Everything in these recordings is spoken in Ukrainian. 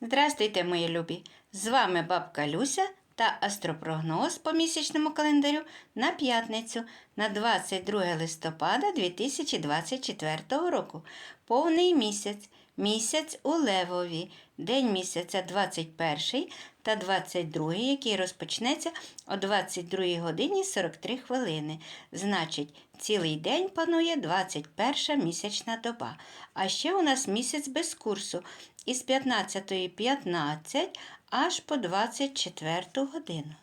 Здрастуйте, мої любі! З вами бабка Люся та астропрогноз по місячному календарю на п'ятницю на 22 листопада 2024 року. Повний місяць. Місяць у Левові, день місяця 21 та 22, який розпочнеться о 22 годині 43 хвилини. Значить, цілий день панує 21 місячна доба. А ще у нас місяць без курсу із 15.15 аж по 24 годину.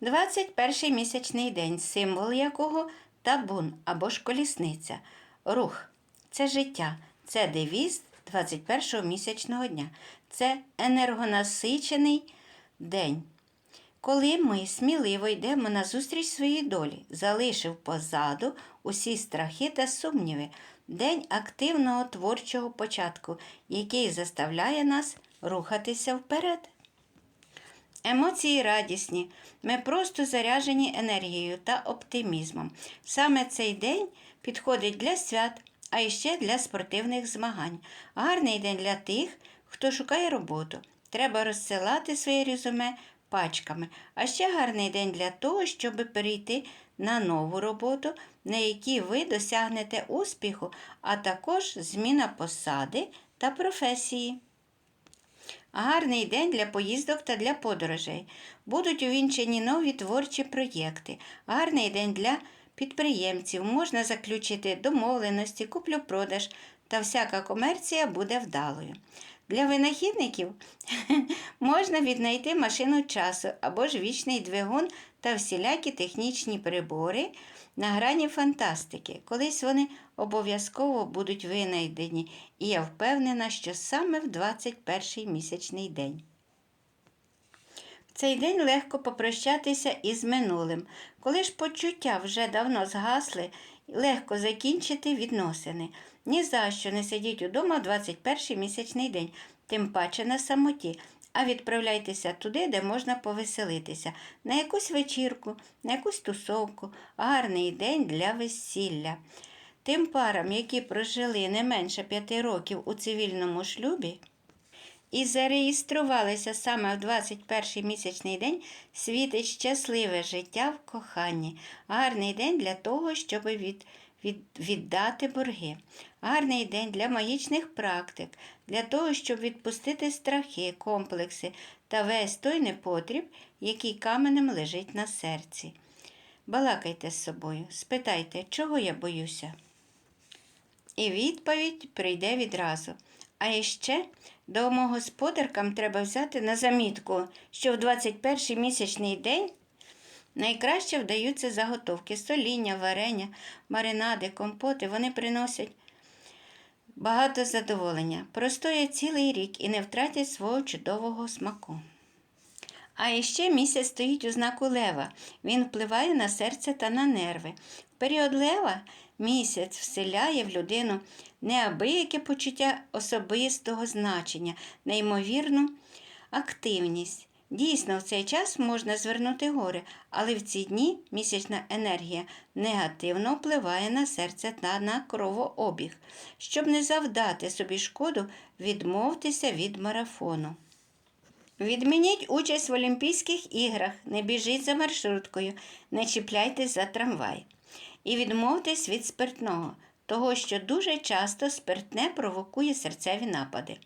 21 місячний день, символ якого табун або ж колісниця. Рух це життя, це девіз 21 місячного дня. Це енергонасичений день. Коли ми сміливо йдемо на зустріч своїй долі, залишив позаду усі страхи та сумніви, день активного творчого початку, який заставляє нас рухатися вперед. Емоції радісні, ми просто заряжені енергією та оптимізмом. Саме цей день підходить для свят, а іще для спортивних змагань. Гарний день для тих, хто шукає роботу. Треба розсилати своє резюме пачками. А ще гарний день для того, щоб перейти на нову роботу, на якій ви досягнете успіху, а також зміна посади та професії. Гарний день для поїздок та для подорожей. Будуть увінчені нові творчі проєкти. Гарний день для підприємців. Можна заключити домовленості, куплю-продаж та всяка комерція буде вдалою. Для винахідників можна віднайти машину часу або ж вічний двигун та всілякі технічні прибори на грані фантастики. Колись вони обов'язково будуть винайдені, і я впевнена, що саме в 21 місячний день. Цей день легко попрощатися із минулим. Коли ж почуття вже давно згасли, легко закінчити відносини. Ні за що не сидіть удома в 21 місячний день, тим паче на самоті, а відправляйтеся туди, де можна повеселитися, на якусь вечірку, на якусь тусовку, гарний день для весілля. Тим парам, які прожили не менше п'яти років у цивільному шлюбі, і зареєструвалися саме в 21 місячний день, світить щасливе життя в коханні. Гарний день для того, щоб від, від, віддати борги. Гарний день для магічних практик, для того, щоб відпустити страхи, комплекси та весь той непотріб, який каменем лежить на серці. Балакайте з собою, спитайте, чого я боюся. І відповідь прийде відразу. А іще домогосподаркам треба взяти на замітку, що в 21 місячний день найкраще вдаються заготовки соління, варення, маринади, компоти. Вони приносять багато задоволення, простоять цілий рік і не втратять свого чудового смаку. А іще місяць стоїть у знаку лева. Він впливає на серце та на нерви. В період лева місяць вселяє в людину неабияке почуття особистого значення, неймовірну активність. Дійсно, в цей час можна звернути гори, але в ці дні місячна енергія негативно впливає на серце та на кровообіг. Щоб не завдати собі шкоду, відмовтеся від марафону. Відмініть участь в Олімпійських іграх, не біжіть за маршруткою, не чіпляйтесь за трамвай. І відмовтесь від спиртного, того, що дуже часто спиртне провокує серцеві напади.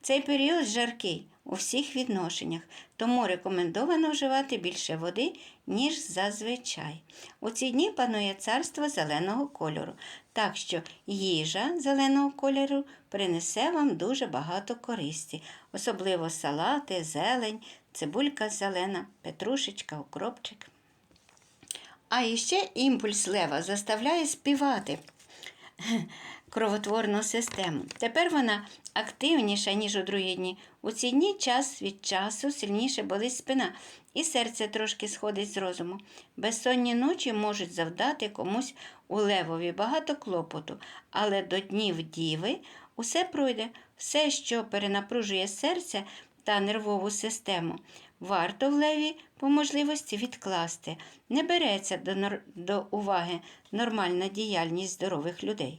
Цей період жаркий у всіх відношеннях, тому рекомендовано вживати більше води, ніж зазвичай. У ці дні панує царство зеленого кольору, так що їжа зеленого кольору принесе вам дуже багато користі, особливо салати, зелень, цибулька зелена, петрушечка, укропчик. А іще імпульс лева заставляє співати кровотворну систему. Тепер вона активніша, ніж у другі дні. У ці дні час від часу сильніше болить спина, і серце трошки сходить з розуму. Безсонні ночі можуть завдати комусь у левові багато клопоту, але до днів діви усе пройде, все, що перенапружує серце та нервову систему. Варто в леві по можливості відкласти. Не береться до, до уваги нормальна діяльність здорових людей.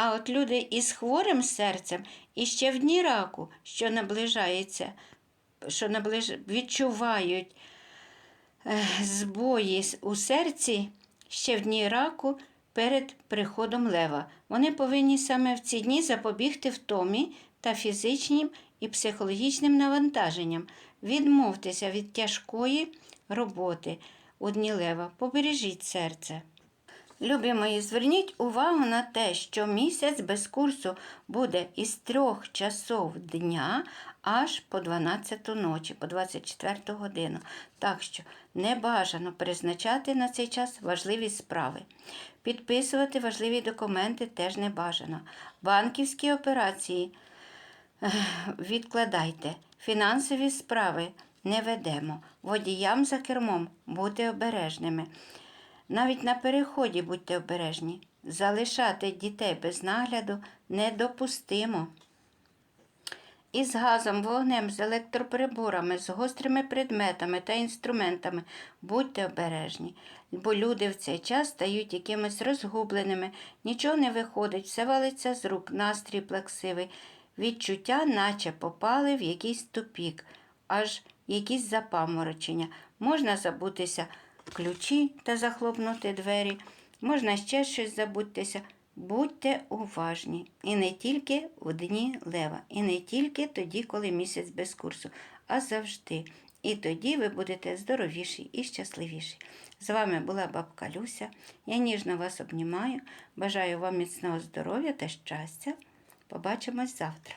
А от люди із хворим серцем і ще в дні раку, що наближається, що наближ... відчувають збої у серці ще в дні раку перед приходом лева. Вони повинні саме в ці дні запобігти втомі та фізичним і психологічним навантаженням. Відмовтеся від тяжкої роботи у дні лева. Побережіть серце. Любі мої, зверніть увагу на те, що місяць без курсу буде із трьох часов дня аж по 12 ночі, по 24 годину. Так що не бажано призначати на цей час важливі справи. Підписувати важливі документи теж не бажано. Банківські операції відкладайте. Фінансові справи не ведемо. Водіям за кермом будьте обережними. Навіть на переході будьте обережні. Залишати дітей без нагляду недопустимо. Із газом, вогнем, з електроприборами, з гострими предметами та інструментами будьте обережні, бо люди в цей час стають якимось розгубленими, нічого не виходить, все валиться з рук, настрій плаксивий, відчуття, наче попали в якийсь тупік, аж якісь запаморочення. Можна забутися ключі та захлопнути двері, можна ще щось забутися. Будьте уважні. І не тільки у дні лева, і не тільки тоді, коли місяць без курсу, а завжди. І тоді ви будете здоровіші і щасливіші. З вами була бабка Люся. Я ніжно вас обнімаю. Бажаю вам міцного здоров'я та щастя. Побачимось завтра.